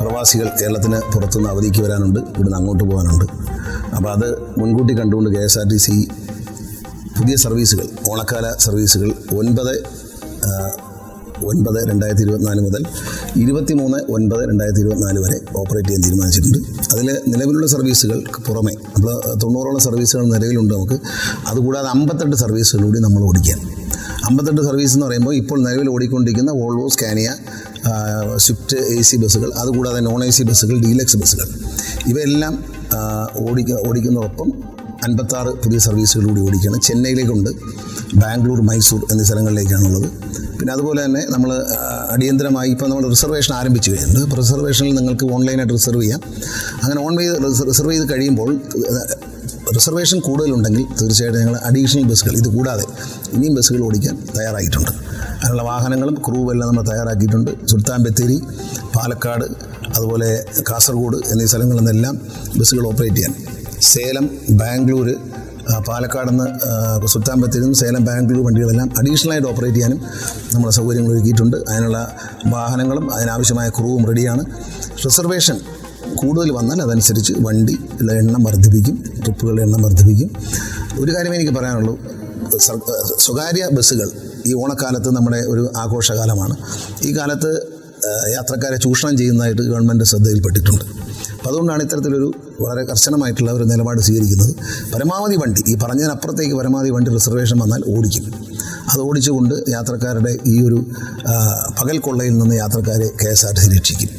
പ്രവാസികൾ കേരളത്തിന് പുറത്തുനിന്ന് അവധിക്ക് വരാനുണ്ട് ഇവിടുന്ന് അങ്ങോട്ട് പോകാനുണ്ട്. അപ്പോൾ അത് മുൻകൂട്ടി കണ്ടുകൊണ്ട് K S R T C പുതിയ സർവീസുകൾ ഓണക്കാല സർവീസുകൾ ഒൻപത് ഒൻപത് രണ്ടായിരത്തി ഇരുപത്തിനാല് മുതൽ ഇരുപത്തി മൂന്ന് ഒൻപത് രണ്ടായിരത്തി ഇരുപത്തിനാല് വരെ ഓപ്പറേറ്റ് ചെയ്യാൻ തീരുമാനിച്ചിട്ടുണ്ട്. അതിൽ നിലവിലുള്ള സർവീസുകൾക്ക് പുറമെ നമ്മൾ തൊണ്ണൂറോളം സർവീസുകൾ നിലവിലുണ്ട് നമുക്ക്. അതുകൂടാതെ അമ്പത്തെട്ട് സർവീസുകൾ കൂടി നമ്മൾ ഓടിക്കാൻ അമ്പത്തെട്ട് സർവീസ് എന്ന് പറയുമ്പോൾ ഇപ്പോൾ നിലവിൽ ഓടിക്കൊണ്ടിരിക്കുന്ന Volvo Scania Swift A C ബസ്സുകൾ അതുകൂടാതെ നോൺ എ സി ബസ്സുകൾ ഡീലക്സ് ബസ്സുകൾ. ഇവയെല്ലാം ഓടിക്ക ഓടിക്കുന്നതോടൊപ്പം അൻപത്താറ് പുതിയ സർവീസുകളിലൂടെ ഓടിക്കുകയാണ് ചെന്നൈയിലേക്കുണ്ട്. ബാംഗ്ലൂർ മൈസൂർ എന്നീ സ്ഥലങ്ങളിലേക്കാണുള്ളത്. പിന്നെ അതുപോലെ തന്നെ നമ്മൾ അടിയന്തരമായി ഇപ്പോൾ നമ്മൾ റിസർവേഷൻ ആരംഭിച്ചു കഴിഞ്ഞിട്ടുണ്ട്. അപ്പോൾ റിസർവേഷനിൽ നിങ്ങൾക്ക് ഓൺലൈനായിട്ട് റിസർവ് ചെയ്യാം. അങ്ങനെ ഓൺലൈൻ റിസർവ് ചെയ്ത് കഴിയുമ്പോൾ റിസർവേഷൻ കൂടുതലുണ്ടെങ്കിൽ തീർച്ചയായിട്ടും ഞങ്ങൾ അഡീഷണൽ ബസ്സുകൾ ഇത് കൂടാതെ ഇനിയും ബസ്സുകൾ ഓടിക്കാൻ തയ്യാറായിട്ടുണ്ട്. അതിനുള്ള വാഹനങ്ങളും ക്രൂവും എല്ലാം നമ്മൾ തയ്യാറാക്കിയിട്ടുണ്ട്. സുൽത്താൻ ബത്തേരി പാലക്കാട് അതുപോലെ കാസർഗോഡ് എന്നീ സ്ഥലങ്ങളിൽ നിന്നെല്ലാം ബസ്സുകൾ ഓപ്പറേറ്റ് ചെയ്യാൻ. സേലം ബാംഗ്ലൂർ പാലക്കാട് നിന്ന് സുൽത്താൻ ബത്തേരിയും സേലം ബാംഗ്ലൂർ വണ്ടികളെല്ലാം അഡീഷണലായിട്ട് ഓപ്പറേറ്റ് ചെയ്യാനും നമ്മൾ സൗകര്യങ്ങൾ ഒരുക്കിയിട്ടുണ്ട്. അതിനുള്ള വാഹനങ്ങളും അതിനാവശ്യമായ ക്രൂവും റെഡിയാണ്. റിസർവേഷൻ കൂടുതൽ വന്നാൽ അതനുസരിച്ച് വണ്ടിയുടെ എണ്ണം വർദ്ധിപ്പിക്കും ട്രിപ്പുകളുടെ എണ്ണം വർദ്ധിപ്പിക്കും. ഒരു കാര്യമേ എനിക്ക് പറയാനുള്ളൂ. സ്വകാര്യ ബസ്സുകൾ ഈ ഓണക്കാലത്ത് നമ്മുടെ ഒരു ആഘോഷകാലമാണ്. ഈ കാലത്ത് യാത്രക്കാരെ ചൂഷണം ചെയ്യുന്നതായിട്ട് ഗവൺമെന്റ് ശ്രദ്ധയിൽപ്പെട്ടിട്ടുണ്ട്. അപ്പോൾ അതുകൊണ്ടാണ് ഇത്തരത്തിലൊരു വളരെ കർശനമായിട്ടുള്ള ഒരു നിലപാട് സ്വീകരിക്കുന്നത്. പരമാവധി വണ്ടി ഈ പറഞ്ഞതിനപ്പുറത്തേക്ക് പരമാവധി വണ്ടി റിസർവേഷൻ വന്നാൽ ഓടിക്കും. അത് ഓടിച്ചുകൊണ്ട് യാത്രക്കാരുടെ ഈ ഒരു പകൽ കൊള്ളയിൽ നിന്ന് യാത്രക്കാരെ കെ എസ് ആർ സി രക്ഷിക്കും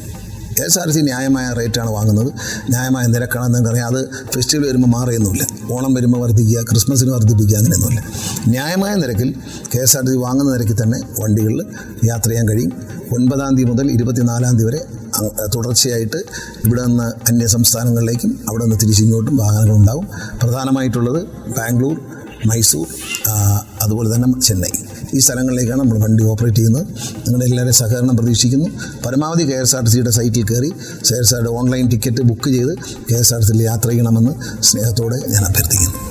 കെ എസ് ആർ സി ന്യായമായ റേറ്റാണ് വാങ്ങുന്നത്. ന്യായമായ നിരക്കാണ് നിങ്ങൾക്കറിയാം. അത് ഫെസ്റ്റിവൽ വരുമ്പോൾ മാറിയൊന്നുമില്ല. ഓണം വരുമ്പോൾ വർദ്ധിക്കുക ക്രിസ്മസിന് വർദ്ധിപ്പിക്കുക അങ്ങനെയൊന്നുമില്ല. ന്യായമായ നിരക്കിൽ കെ എസ് ആർ സി വാങ്ങുന്ന നിരക്കിൽ തന്നെ വണ്ടികളിൽ യാത്ര ചെയ്യാൻ കഴിയും. ഒൻപതാം തീയതി മുതൽ ഇരുപത്തിനാലാം തീയതി വരെ തുടർച്ചയായിട്ട് ഇവിടെ നിന്ന് അന്യ സംസ്ഥാനങ്ങളിലേക്കും അവിടെ നിന്ന് തിരിച്ചിങ്ങോട്ടും വാഹനങ്ങളുണ്ടാവും പ്രധാനമായിട്ടുള്ളത് ബാംഗ്ലൂർ മൈസൂർ അതുപോലെ തന്നെ ചെന്നൈ. ഈ സ്ഥലങ്ങളിലേക്കാണ് നമ്മൾ വണ്ടി ഓപ്പറേറ്റ് ചെയ്യുന്നത്. നിങ്ങളുടെ എല്ലാവരും സഹകരണം പ്രതീക്ഷിക്കുന്നു. പരമാവധി കെ എസ് ആർ ടി സിയുടെ സൈറ്റിൽ കയറി K S R online ticket book ചെയ്ത് കെ എസ് ആർ ടി സിയിൽ യാത്ര ചെയ്യണമെന്ന് സ്നേഹത്തോടെ ഞാൻ അഭ്യർത്ഥിക്കുന്നു.